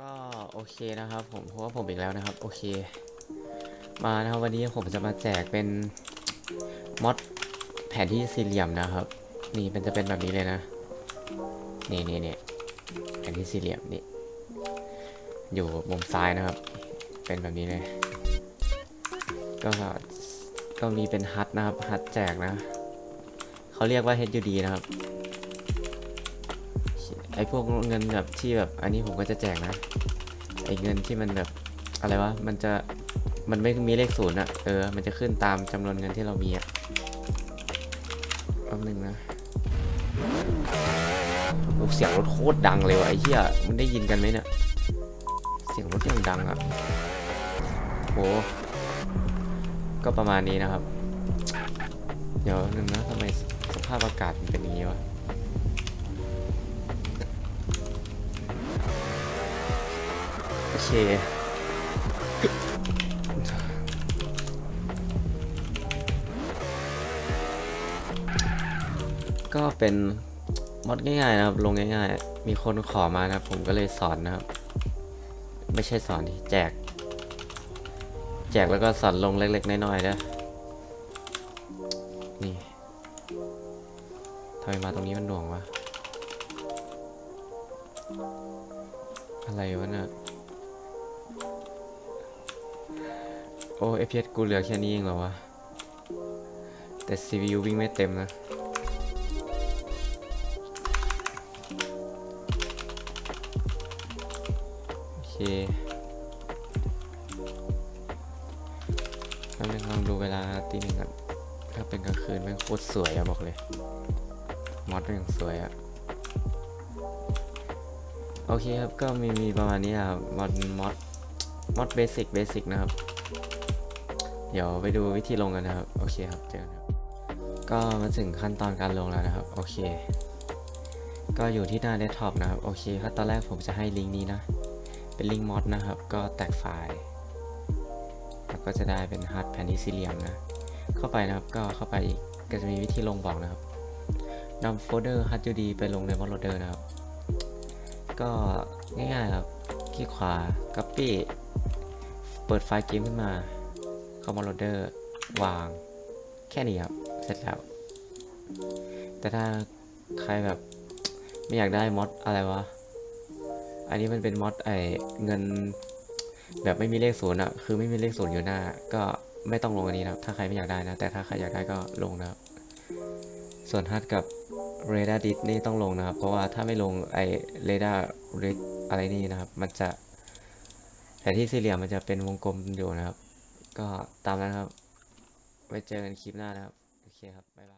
ก็โอเคนะครับผมเพราะว่าผมอีกแล้วนะครับ โอเค มานะครับวันนี้ผมจะมาแจกเป็นมอดแผนที่สี่เหลี่ยมนะครับ นี่มันจะเป็นแบบนี้เลยนะ นี่นี่นี่แผนที่สี่เหลี่ยมนี่อยู่มุมซ้ายนะครับ เป็นแบบนี้เลย ก็ก็มีเป็นฮัทนะครับฮัทแจกนะเขาเรียกว่า HUD นะครับ ไอพวกเงินแบบที่แบบอันนี้ผมก็จะแจกนะ ไอเงินที่มันแบบอะไรวะ มันจะมันไม่มีเลขศูนย์อะเออ มันจะขึ้นตามจำนวนเงินที่เรามีอะแป๊บนึงนะเสียงรถโคตรดังเลยวะไอ้เหี้ยมันได้ยินกันไหมเนี่ย เสียงรถยังดังอะโห ก็ประมาณนี้นะครับ เดี๋ยวนึงนะทำไมสภาพอากาศมันเป็นอย่างนี้วะ เค ก็เป็นมอดง่ายๆนะครับ ลงง่ายๆ มีคนขอมานะครับผมก็เลยสอนนะครับ ไม่ใช่สอนที่แจก แจกแล้วก็สอนลงเล็กๆ น้อยๆนะนี่ทำไมมาตรงนี้มันหน่วงวะ อะไรวะเนี่ย โอ้ FPS กูเหลือแค่นี้เองเหรอวะ แต่ CPU วิ่งไม่เต็มนะโอเคแล้วนึงลองดูเวลาตีหนึ่งกันถ้าเป็นกลางคืนแม่งโคตรสวยอะบอกเลย มอดแม่งสวยอะโอเคครับ ก็มีมีประมาณนี้นะครับมอดมอดมอดเบสิกเบสิกนะครับ เดี๋ยวไปดูวิธีลงกันนะครับ โอเคครับ เจอกันครับ ก็มาถึงขั้นตอนการลงแล้วนะครับ โอเค ก็อยู่ที่หน้าเดสก์ท็อปนะครับ โอเคครับตอนแรกผมจะให้ลิงก์นี้นะ เป็นลิงก์มอดนะครับ ก็แตกไฟล์ แล้วก็จะได้เป็นฮาร์ดแผ่นที่สี่เหลี่ยมนะ เข้าไปนะครับ ก็เข้าไปอีก ก็จะมีวิธีลงบอกนะครับนำโฟลเดอร์ HUD ไปลงใน bootloader นะครับ ก็ง่ายๆครับ คลิกขวา copy เปิดไฟล์เกมขึ้นมา เข้ามาโหลดเดอร์วาง แค่นี้ครับ เสร็จแล้ว แต่ถ้าใครแบบไม่อยากได้มอดอะไรวะ อันนี้มันเป็นมอดไอเงิน แบบไม่มีเลขศูนย์อะคือไม่มีเลขศูนย์อยู่หน้า ก็ไม่ต้องลงอันนี้นะถ้าใครไม่อยากได้นะ แต่ถ้าใครอยากได้ก็ลงนะครับ ส่วนฮัทกับเรดาร์ดิสนี่ต้องลงนะครับ เพราะว่าถ้าไม่ลงไอเรดาร์ริอะไรนี่นะครับ มันจะแผนที่สี่เหลี่ยมมันจะเป็นวงกลมอยู่นะครับ ก็ตามนั้นครับ ไว้เจอกันคลิปหน้านะครับ โอเคครับ บ๊ายบาย